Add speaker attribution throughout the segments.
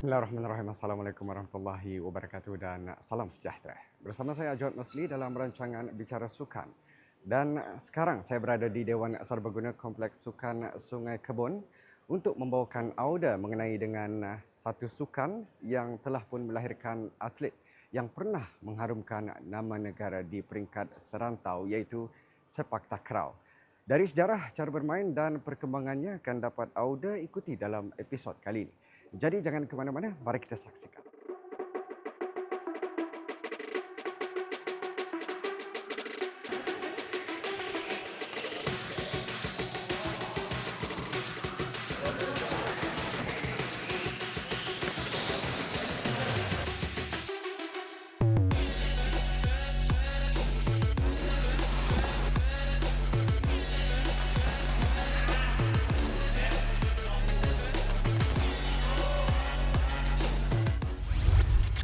Speaker 1: Bismillahirrahmanirrahim. Assalamualaikum warahmatullahi wabarakatuh dan salam sejahtera. Bersama saya Ajod Masli dalam rancangan Bicara Sukan. Dan sekarang saya berada di Dewan Serbaguna Kompleks Sukan Sungai Kebun untuk membawakan auda mengenai dengan satu sukan yang telah pun melahirkan atlet yang pernah mengharumkan nama negara di peringkat serantau iaitu sepak takraw. Dari sejarah, cara bermain dan perkembangannya akan dapat auda ikuti dalam episod kali ini. Jadi jangan ke mana-mana, mari kita saksikan.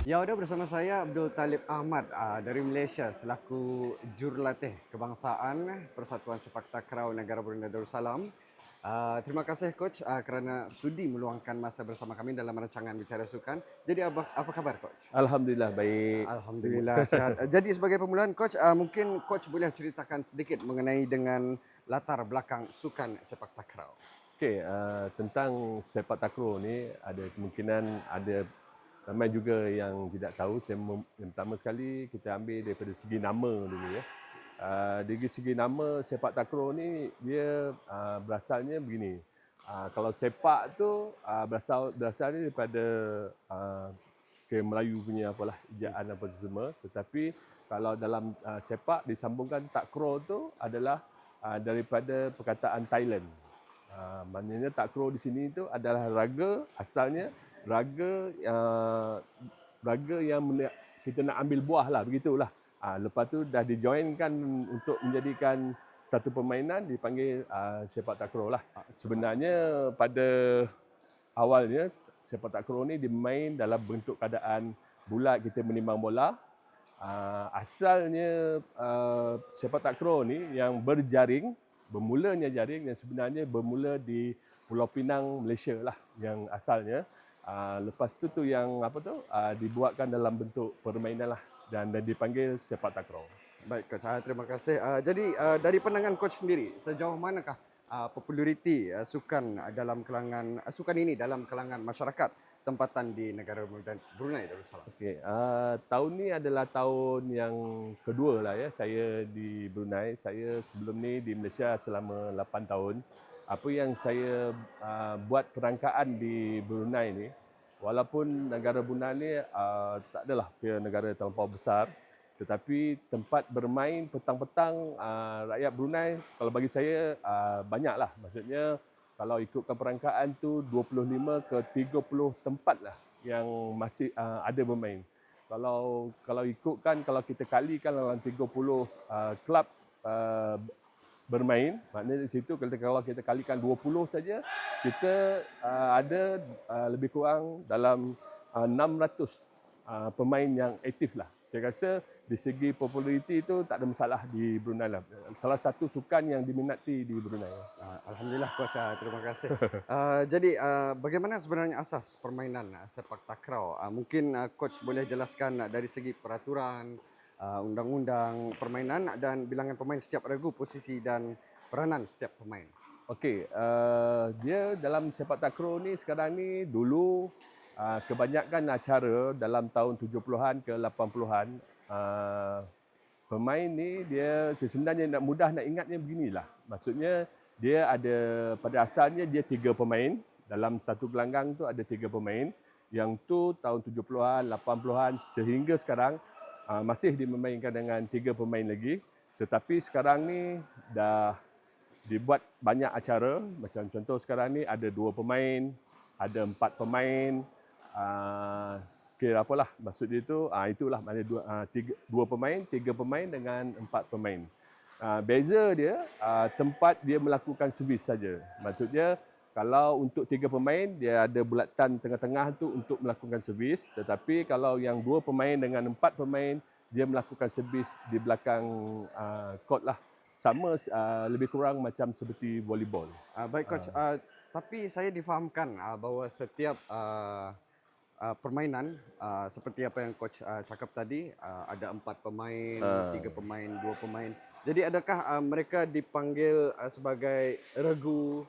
Speaker 1: Ya, ada bersama saya Abdul Talib Ahmad uh, dari Malaysia selaku jurulatih kebangsaan Persatuan Sepak Takraw Negara Brunei Darussalam. Uh, terima kasih coach uh, kerana sudi meluangkan masa bersama kami dalam rancangan Bicara Sukan. Jadi apa, apa khabar coach?
Speaker 2: Alhamdulillah baik.
Speaker 1: Alhamdulillah sihat. Jadi sebagai permulaan coach uh, mungkin coach boleh ceritakan sedikit mengenai dengan latar belakang sukan sepak takraw.
Speaker 2: Okey, uh, tentang sepak takraw ni ada kemungkinan ada ramai juga yang tidak tahu. Saya mem- yang pertama sekali kita ambil daripada segi nama dulu ya. Uh, dari segi nama sepak takraw ni dia uh, berasalnya begini. Uh, kalau sepak tu uh, berasal berasalnya daripada uh, ke Melayu punya apalah ejaan apa semua tetapi kalau dalam uh, sepak disambungkan takraw tu adalah uh, daripada perkataan Thailand. Uh, maknanya takraw di sini tu adalah raga asalnya raga uh, raga yang kita nak ambil buah lah begitulah. Uh, lepas tu dah dijoinkan untuk menjadikan satu permainan dipanggil uh, sepak takraw lah. Sebenarnya pada awalnya sepak takraw ni dimain dalam bentuk keadaan bulat kita menimbang bola. Uh, asalnya uh, sepak takraw ni yang berjaring, bermulanya jaring yang sebenarnya bermula di Pulau Pinang, Malaysia lah yang asalnya. Uh, lepas tu tu yang apa tu uh, dibuatkan dalam bentuk permainan lah dan, dan dipanggil sepak takraw.
Speaker 1: Baik coach, uh, terima kasih. Uh, jadi uh, dari pandangan coach sendiri, sejauh manakah uh, populariti uh, sukan dalam kalangan uh, sukan ini dalam kalangan masyarakat tempatan di negara Brunei- Brunei Darussalam?
Speaker 2: Okey, uh, tahun ni adalah tahun yang kedua lah ya saya di Brunei. Saya sebelum ni di Malaysia selama 8 tahun. Apa yang saya uh, buat perangkaan di Brunei ni, walaupun negara Brunei ni uh, tak adalah kira negara terlampau besar, tetapi tempat bermain petang-petang uh, rakyat Brunei kalau bagi saya uh, banyaklah. Maksudnya kalau ikutkan perangkaan tu 25 ke 30 tempat lah yang masih uh, ada bermain. Kalau kalau ikutkan kalau kita kalikan dalam 30 uh, klub uh, bermain, maknanya di situ kalau kalau kita kalikan 20 saja kita uh, ada uh, lebih kurang dalam uh, 600 uh, pemain yang aktif lah. Saya rasa di segi populariti itu tak ada masalah di Brunei lah. Salah satu sukan yang diminati di Brunei.
Speaker 1: Uh, Alhamdulillah coach, terima kasih. Uh, jadi uh, bagaimana sebenarnya asas permainan uh, sepak takraw? Uh, mungkin uh, coach boleh jelaskan uh, dari segi peraturan, uh, undang-undang permainan dan bilangan pemain setiap regu, posisi dan peranan setiap pemain.
Speaker 2: Okey, uh, dia dalam sepak takraw ni sekarang ni dulu uh, kebanyakan acara dalam tahun 70-an ke 80-an uh, pemain ni dia sebenarnya nak mudah nak ingatnya beginilah. Maksudnya dia ada pada asalnya dia tiga pemain dalam satu gelanggang tu ada tiga pemain yang tu tahun 70-an, 80-an sehingga sekarang masih dimainkan dengan tiga pemain lagi. Tetapi sekarang ni dah dibuat banyak acara. Macam contoh sekarang ni ada dua pemain ada empat pemain. Uh, kira apalah maksud dia tu? Uh, itulah maknanya dua, uh, tiga, dua pemain tiga pemain dengan empat pemain. Uh, beza dia uh, tempat dia melakukan servis saja. Maksudnya kalau untuk tiga pemain dia ada bulatan tengah-tengah tu untuk melakukan servis tetapi kalau yang dua pemain dengan empat pemain dia melakukan servis di belakang uh, court lah sama uh, lebih kurang macam seperti volleyball.
Speaker 1: Uh, baik coach, uh, tapi saya difahamkan uh, bahawa setiap uh, uh, permainan uh, seperti apa yang coach uh, cakap tadi uh, ada empat pemain,
Speaker 2: Ah.
Speaker 1: tiga pemain, dua pemain. Jadi adakah uh, mereka dipanggil uh, sebagai regu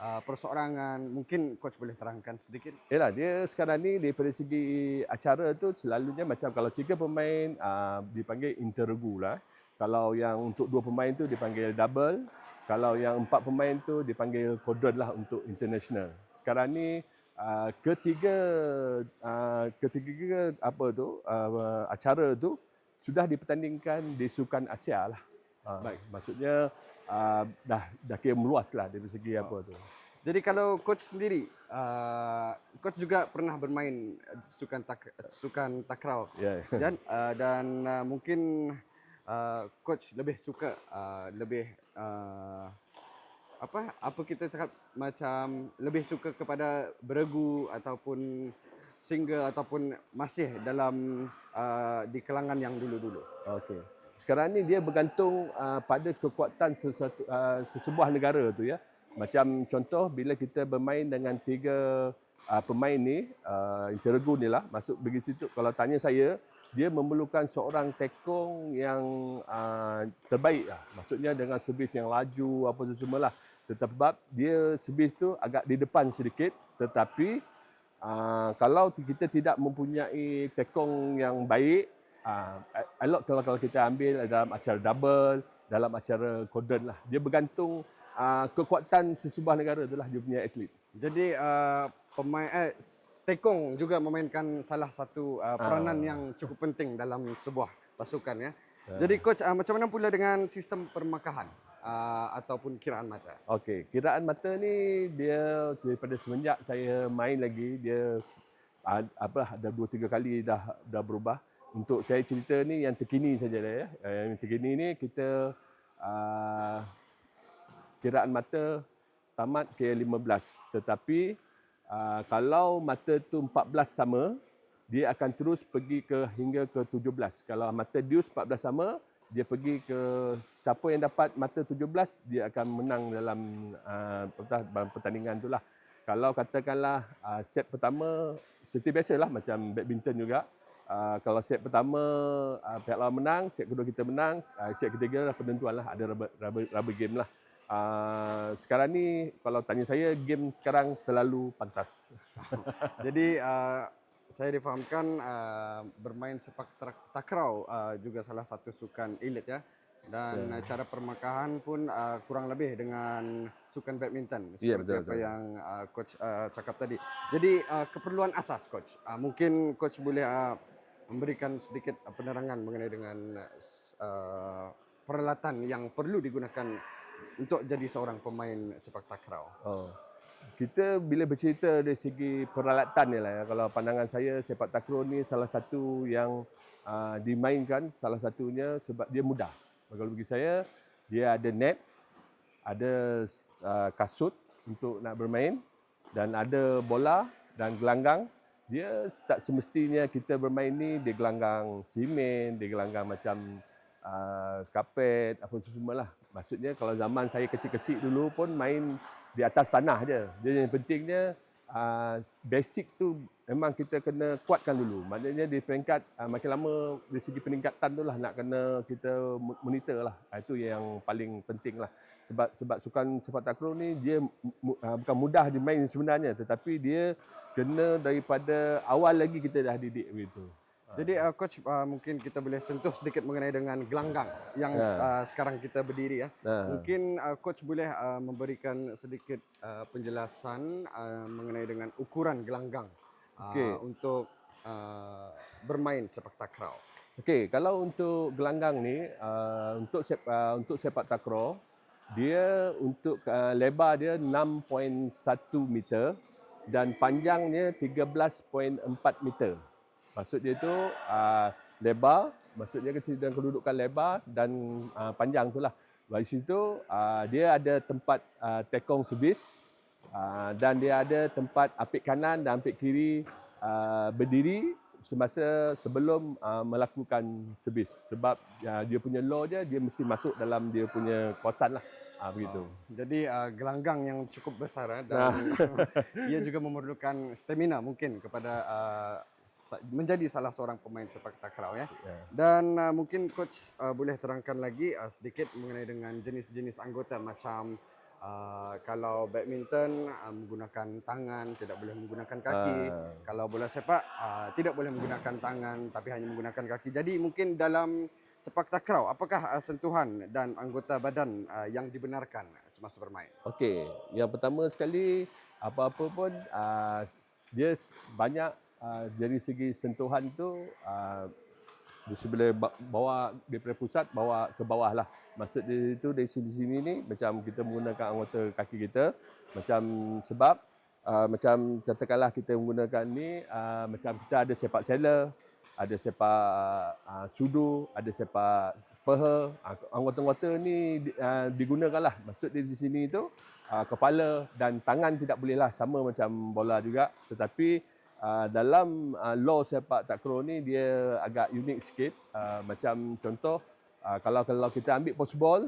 Speaker 1: uh, perseorangan? Mungkin coach boleh terangkan sedikit.
Speaker 2: Yalah, dia sekarang ni daripada segi acara tu selalunya macam kalau tiga pemain uh, dipanggil interregu lah. Kalau yang untuk dua pemain tu dipanggil double. Kalau yang empat pemain tu dipanggil quadrat lah untuk international. Sekarang ni uh, ketiga uh, ketiga apa tu uh, acara tu sudah dipertandingkan di Sukan Asia lah. Uh,
Speaker 1: Baik.
Speaker 2: Maksudnya uh, dah dah kira meluas lah dari segi apa tu.
Speaker 1: Jadi kalau coach sendiri, uh, coach juga pernah bermain sukan tak sukan takraw.
Speaker 2: Ya.
Speaker 1: Dan uh, dan uh, mungkin uh, coach lebih suka uh, lebih uh, apa apa kita cakap macam lebih suka kepada beregu ataupun single ataupun masih dalam uh, di kelangan yang dulu-dulu.
Speaker 2: Okey. Sekarang ni dia bergantung uh, pada kekuatan sesuatu uh, sesebuah negara tu ya. Macam contoh bila kita bermain dengan tiga uh, pemain ni, uh, interregu ni lah, masuk pergi situ. Kalau tanya saya, dia memerlukan seorang tekong yang uh, terbaik lah. Maksudnya dengan servis yang laju apa tu semua lah. Tetapi dia servis tu agak di depan sedikit tetapi uh, kalau kita tidak mempunyai tekong yang baik uh, elok kalau kalau kita ambil dalam acara double, dalam acara kodon lah. Dia bergantung uh, kekuatan sesebuah negara tu lah dia punya atlet.
Speaker 1: Jadi uh, pemain eh Tekong juga memainkan salah satu uh, peranan
Speaker 2: Ah.
Speaker 1: yang cukup penting dalam sebuah pasukan ya. Jadi coach uh, macam mana pula dengan sistem permakahan uh, ataupun kiraan mata?
Speaker 2: Okey, kiraan mata ni dia daripada semenjak saya main lagi dia uh, apa ada dua tiga kali dah dah berubah. Untuk saya cerita ni yang terkini saja lah ya. Uh, Yang terkini ni kita uh, kiraan mata tamat ke 15 tetapi uh, kalau mata tu 14 sama dia akan terus pergi ke hingga ke 17 kalau mata Deus 14 sama dia pergi ke siapa yang dapat mata 17 dia akan menang dalam uh, pertandingan tu lah. Kalau katakanlah uh, set pertama seperti biasalah macam badminton juga Uh, kalau set pertama uh, pihak lawan menang, set kedua kita menang, uh, set ketiga lah penentuan lah, ada rubber, rubber, rubber game lah. Uh, sekarang ni kalau tanya saya game sekarang terlalu pantas.
Speaker 1: Jadi uh, saya difahamkan uh, bermain sepak tak- takraw uh, juga salah satu sukan elit ya. Dan uh, cara permakahan pun uh, kurang lebih dengan sukan badminton seperti
Speaker 2: Ya, betul,
Speaker 1: apa
Speaker 2: betul.
Speaker 1: yang uh, coach uh, cakap tadi. Jadi uh, keperluan asas coach. Uh, mungkin coach boleh uh, memberikan sedikit uh, penerangan mengenai dengan uh, peralatan yang perlu digunakan untuk jadi seorang pemain sepak takraw.
Speaker 2: Oh. Kita bila bercerita dari segi peralatan ni lah ya, kalau pandangan saya sepak takraw ni salah satu yang uh, dimainkan salah satunya sebab dia mudah. Kalau bagi saya dia ada net, ada uh, kasut untuk nak bermain dan ada bola dan gelanggang. Dia tak semestinya kita bermain ni di gelanggang simen, di gelanggang macam uh, kapet apa semua lah. Maksudnya kalau zaman saya kecil-kecil dulu pun main di atas tanah je. Jadi yang pentingnya uh, basic tu memang kita kena kuatkan dulu. Maknanya di peringkat uh, makin lama dari segi peningkatan tu lah nak kena kita mo- monitor lah. Ah, Itu yang paling penting lah. Sebab sebab sukan sepak takraw ni dia uh, bukan mudah dimain sebenarnya tetapi dia kena daripada awal lagi kita dah didik begitu.
Speaker 1: Jadi uh, coach uh, mungkin kita boleh sentuh sedikit mengenai dengan gelanggang yang
Speaker 2: Ya.
Speaker 1: uh, sekarang kita berdiri ya.
Speaker 2: Ha.
Speaker 1: Mungkin uh, coach boleh uh, memberikan sedikit uh, penjelasan uh, mengenai dengan ukuran gelanggang uh,
Speaker 2: Okey.
Speaker 1: untuk uh, bermain sepak takraw.
Speaker 2: Okey, kalau untuk gelanggang ni uh, untuk sep, uh, untuk sepak takraw dia untuk uh, lebar dia 6.1 meter dan panjangnya 13.4 meter. Maksud dia tu uh, lebar, maksudnya kesedaran kedudukan lebar dan uh, panjang tu lah. Dari situ uh, dia ada tempat uh, tekong servis. Uh, dan dia ada tempat apik kanan dan apik kiri uh, berdiri semasa sebelum uh, melakukan servis. Sebab uh, dia punya law dia dia mesti masuk dalam dia punya kawasan lah. Ah begitu.
Speaker 1: Jadi uh, gelanggang yang cukup besar eh, dan ia juga memerlukan stamina mungkin kepada uh, menjadi salah seorang pemain sepak takraw ya.
Speaker 2: Ya.
Speaker 1: Dan uh, mungkin coach uh, boleh terangkan lagi uh, sedikit mengenai dengan jenis-jenis anggota macam uh, kalau badminton uh, menggunakan tangan tidak boleh menggunakan kaki.
Speaker 2: Ah.
Speaker 1: Kalau bola sepak uh, tidak boleh menggunakan tangan tapi hanya menggunakan kaki. Jadi mungkin dalam sepak takraw apakah uh, sentuhan dan anggota badan uh, yang dibenarkan semasa bermain?
Speaker 2: Okey, yang pertama sekali apa-apa pun uh, dia banyak uh, dari segi sentuhan tu uh, ba- bawa daripada pusat bawa ke bawah lah. Maksud dia itu dari sini sini ni macam kita menggunakan anggota kaki kita macam sebab uh, macam katakanlah kita menggunakan ni uh, macam kita ada sepak sela, ada sepak uh, sudu, ada sepak peha. Uh, anggota-anggota ni uh, digunakanlah. Maksud dia di sini tu uh, kepala dan tangan tidak bolehlah sama macam bola juga tetapi uh, dalam uh, law sepak takraw ni dia agak unik sikit. Uh, macam contoh uh, kalau kalau kita ambil post ball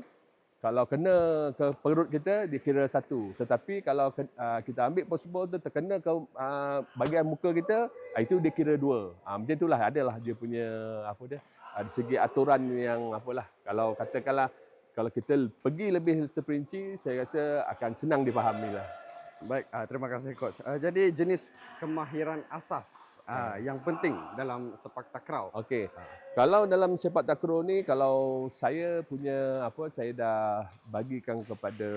Speaker 2: kalau kena ke perut kita dia kira satu. Tetapi kalau uh, kita ambil post ball tu terkena ke uh, bahagian muka kita uh, itu dia kira dua. Uh, macam itulah adalah dia punya apa dia uh, dari segi aturan yang apalah. Kalau katakanlah kalau kita pergi lebih terperinci saya rasa akan senang dipahami lah
Speaker 1: Baik, uh, terima kasih coach. Uh, jadi jenis kemahiran asas uh, yang penting dalam sepak takraw.
Speaker 2: Okey. Kalau dalam sepak takraw ni kalau saya punya apa saya dah bagikan kepada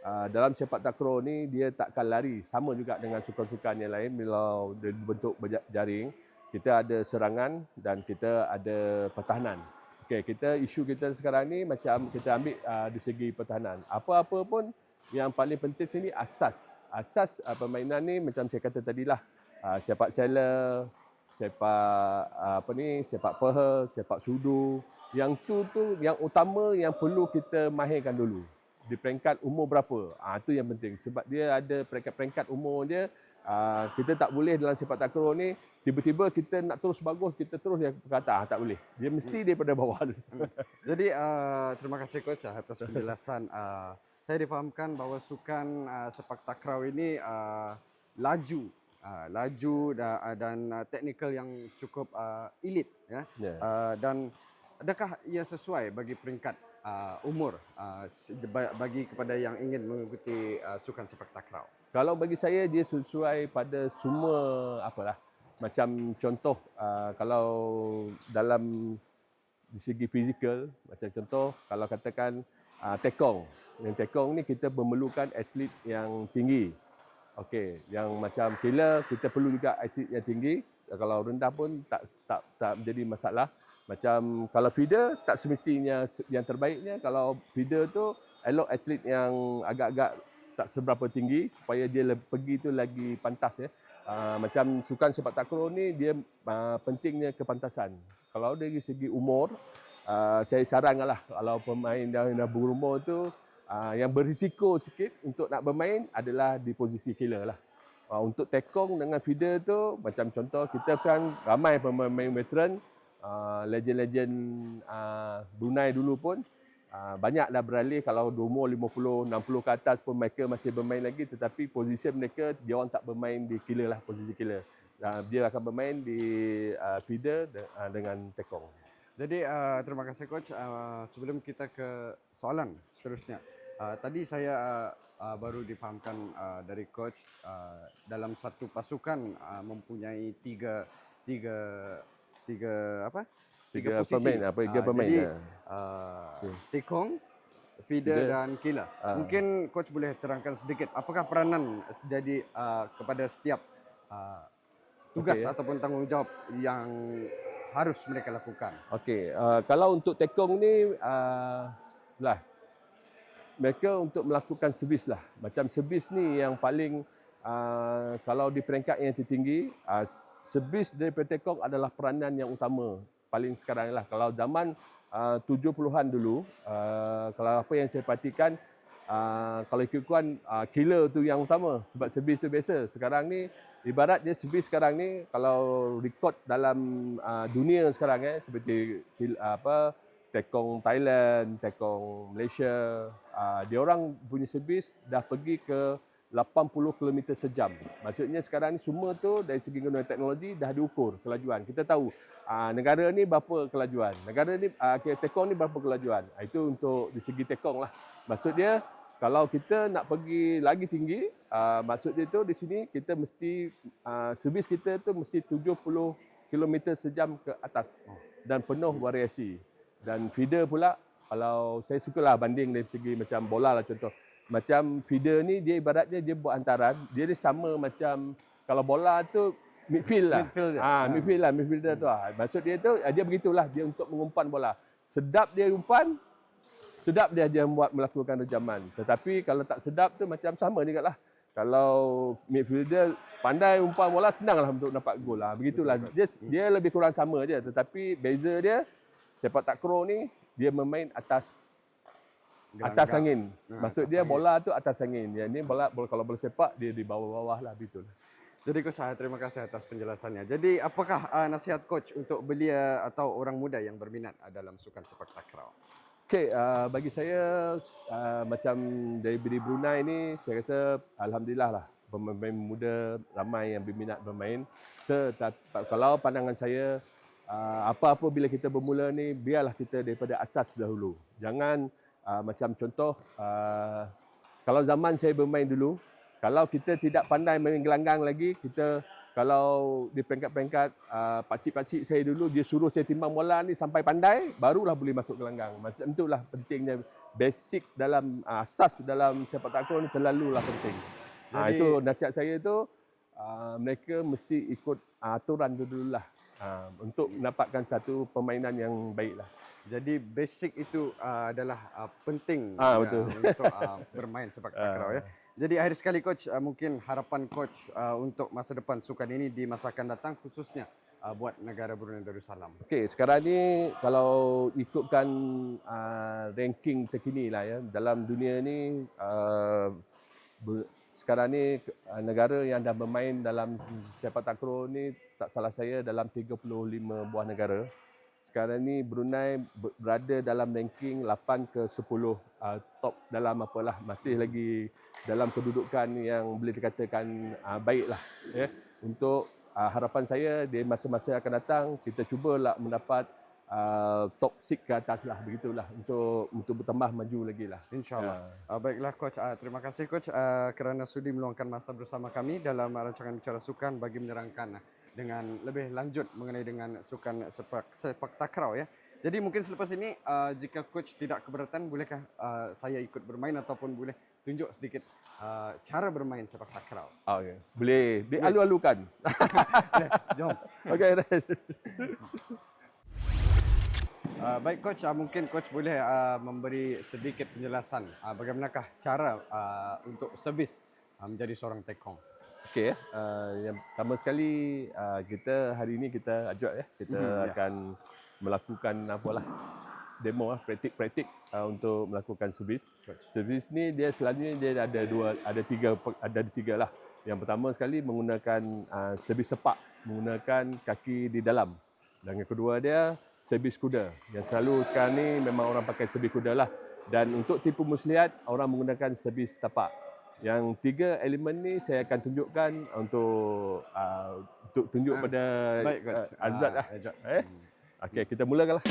Speaker 2: uh, dalam sepak takraw ni dia takkan lari sama juga dengan sukan-sukan yang lain bila bentuk jaring kita ada serangan dan kita ada pertahanan. Okey, kita isu kita sekarang ni macam kita ambil uh, di segi pertahanan. Apa-apa pun yang paling penting sini asas. Asas uh, permainan ni macam saya kata tadilah uh, sepak sela, sepak uh, apa ni, sepak peha, sepak sudu. Yang tu tu yang utama yang perlu kita mahirkan dulu. Di peringkat umur berapa? Ah tu yang penting sebab dia ada peringkat-peringkat umur dia Uh, kita tak boleh dalam sepak takraw ni tiba-tiba kita nak terus bagus kita terus yang berkata ah, tak boleh dia mesti daripada bawah dulu
Speaker 1: Jadi uh, terima kasih coach uh, atas penjelasan. Uh, saya difahamkan bahawa sukan uh, sepak takraw ini uh, laju, uh, laju da, uh, dan uh, teknikal yang cukup uh, elit ya.
Speaker 2: Ya.
Speaker 1: Uh, dan adakah ia sesuai bagi peringkat uh, umur uh, bagi kepada yang ingin mengikuti uh, sukan sepak takraw?
Speaker 2: Kalau bagi saya dia sesuai pada semua apalah. Macam contoh uh, kalau dalam di segi fizikal macam contoh kalau katakan uh, tekong. Yang tekong ni kita memerlukan atlet yang tinggi. Okey, yang macam killer kita perlu juga atlet yang tinggi. Kalau rendah pun tak tak tak menjadi masalah. Macam kalau feeder tak semestinya yang terbaiknya kalau feeder tu elok atlet yang agak-agak tak seberapa tinggi supaya dia pergi tu lagi pantas ya. Uh, macam sukan sepak takraw ni dia uh, pentingnya kepantasan. Kalau dari segi umur uh, saya sarankanlah kalau pemain dah dah berumur tu uh, yang berisiko sikit untuk nak bermain adalah di posisi killer lah. Uh, untuk tekong dengan feeder tu macam contoh kita sekarang ramai pemain veteran uh, legend-legend uh, Brunei dulu pun Uh, banyak dah beralih kalau umur 50, 60 ke atas pun mereka masih bermain lagi tetapi posisi mereka dia orang tak bermain di killer lah posisi killer. Uh, dia akan bermain di uh, feeder de, uh, dengan tekong.
Speaker 1: Jadi uh, terima kasih coach. Uh, sebelum kita ke soalan seterusnya, uh, tadi saya uh, uh, baru difahamkan uh, dari coach uh, dalam satu pasukan uh, mempunyai tiga tiga tiga apa?
Speaker 2: Tiga pemain, apa, tiga pemain,
Speaker 1: Jadi uh,
Speaker 2: Si.
Speaker 1: tekong, feeder dan killer.
Speaker 2: Ah.
Speaker 1: Mungkin coach boleh terangkan sedikit apakah peranan jadi uh, kepada setiap uh, tugas
Speaker 2: Okey, ya.
Speaker 1: ataupun tanggungjawab yang harus mereka lakukan.
Speaker 2: Okey, uh, kalau untuk tekong ni uh, lah mereka untuk melakukan servis lah. Macam servis ni yang paling uh, kalau di peringkat yang tertinggi, uh, servis daripada tekong adalah peranan yang utama paling sekarang lah. Kalau zaman uh, 70-an dulu, uh, kalau apa yang saya perhatikan uh, kalau ikut-ikutan uh, killer tu yang utama sebab servis tu biasa. Sekarang ni ibarat dia servis sekarang ni kalau rekod dalam uh, dunia sekarang eh seperti kil- apa Tekong Thailand, Tekong Malaysia, uh, dia orang punya servis dah pergi ke 80 km sejam. Maksudnya sekarang ni semua tu dari segi guna teknologi dah diukur kelajuan. Kita tahu uh, negara ni berapa kelajuan. Negara ni uh, Tekong ni berapa kelajuan. Uh, itu untuk di segi Tekong lah. Maksud dia kalau kita nak pergi lagi tinggi, uh, maksud dia tu di sini kita mesti uh, servis kita tu mesti 70 km sejam ke atas dan penuh variasi. Dan feeder pula kalau saya sukalah banding dari segi macam bola lah contoh. Macam feeder ni dia ibaratnya dia buat hantaran, dia ni sama macam kalau bola tu midfield lah.
Speaker 1: Midfield.
Speaker 2: Ah,
Speaker 1: Ha.
Speaker 2: midfield lah, midfielder tu lah. Maksud dia tu dia begitulah dia untuk mengumpan bola. Sedap dia umpan, sedap dia dia buat melakukan rejaman. Tetapi kalau tak sedap tu macam sama juga lah. Kalau midfielder pandai umpan bola senanglah untuk dapat gol lah. Begitulah. Dia, dia lebih kurang sama je. Tetapi beza dia sepak takraw ni dia bermain atas atas
Speaker 1: Gelanggang.
Speaker 2: angin.
Speaker 1: Ha,
Speaker 2: Maksud
Speaker 1: atas
Speaker 2: dia
Speaker 1: angin.
Speaker 2: bola tu atas angin. Yang ni bola, bola kalau bola sepak dia di bawah-bawah lah betul.
Speaker 1: Jadi coach, ah, terima kasih atas penjelasannya. Jadi apakah uh, nasihat coach untuk belia atau orang muda yang berminat uh, dalam sukan sepak takraw?
Speaker 2: Okey, uh, bagi saya uh, macam dari Brunei ni saya rasa alhamdulillah lah pemain muda ramai yang berminat bermain. Tetapi kalau pandangan saya apa-apa bila kita bermula ni biarlah kita daripada asas dahulu. Jangan uh, macam contoh uh, kalau zaman saya bermain dulu kalau kita tidak pandai main gelanggang lagi kita kalau di peringkat-peringkat uh, pakcik-pakcik saya dulu dia suruh saya timbang bola ni sampai pandai barulah boleh masuk gelanggang. Macam itulah pentingnya basic dalam uh, asas dalam sepak takraw ni terlalulah penting. Ah
Speaker 1: Jadi-
Speaker 2: itu nasihat saya tu uh, mereka mesti ikut uh, aturan tu dululah uh, untuk mendapatkan satu permainan yang baiklah.
Speaker 1: Jadi basic itu uh, adalah uh, penting
Speaker 2: Ah,
Speaker 1: uh,
Speaker 2: betul.
Speaker 1: untuk uh, bermain sepak takraw ya. Jadi akhir sekali coach, uh, mungkin harapan coach uh, untuk masa depan sukan ini di masa akan datang khususnya uh, buat negara Brunei Darussalam.
Speaker 2: Okey, sekarang ni kalau ikutkan uh, ranking terkini lah ya dalam dunia ni uh, ber, sekarang ni uh, negara yang dah bermain dalam sepak takraw ni tak salah saya dalam 35 buah negara. Sekarang ni Brunei ber- berada dalam ranking 8 ke 10 uh, top dalam apalah masih lagi dalam kedudukan yang boleh dikatakan uh, baiklah ya untuk uh, harapan saya di masa-masa akan datang kita cubalah mendapat uh, top 6 ke atas lah begitulah untuk untuk bertambah maju lagi lah.
Speaker 1: InsyaAllah. Uh, baiklah coach, uh, terima kasih coach uh, kerana sudi meluangkan masa bersama kami dalam uh, rancangan bicara sukan bagi menerangkan uh, dengan lebih lanjut mengenai dengan sukan sepak sepak takraw ya. Jadi mungkin selepas ini uh, jika coach tidak keberatan bolehkah uh, saya ikut bermain ataupun boleh tunjuk sedikit uh, cara bermain sepak takraw.
Speaker 2: Oh, okay. Boleh dialu-alukan.
Speaker 1: Jom.
Speaker 2: Okey.
Speaker 1: Uh, baik coach, uh, mungkin coach boleh uh, memberi sedikit penjelasan uh, bagaimanakah cara uh, untuk servis uh, menjadi seorang tekong.
Speaker 2: Okey ya. Uh, yang pertama sekali uh, kita hari ini kita ajak ya kita
Speaker 1: Mhm, ya.
Speaker 2: akan melakukan apalah demo lah praktik-praktik uh, untuk melakukan servis. Servis ni dia selalunya dia ada dua ada tiga ada tiga lah. Yang pertama sekali menggunakan uh, servis sepak menggunakan kaki di dalam. Dan yang kedua dia servis kuda. Yang selalu sekarang ni memang orang pakai servis kuda lah. Dan untuk tipu muslihat orang menggunakan servis tapak. Yang tiga elemen ni saya akan tunjukkan untuk uh, untuk tunjuk
Speaker 1: Ah,
Speaker 2: pada
Speaker 1: Baik
Speaker 2: uh, Azrat
Speaker 1: Ah,
Speaker 2: lah.
Speaker 1: Azrat.
Speaker 2: Eh? Okey, kita mulakan lah.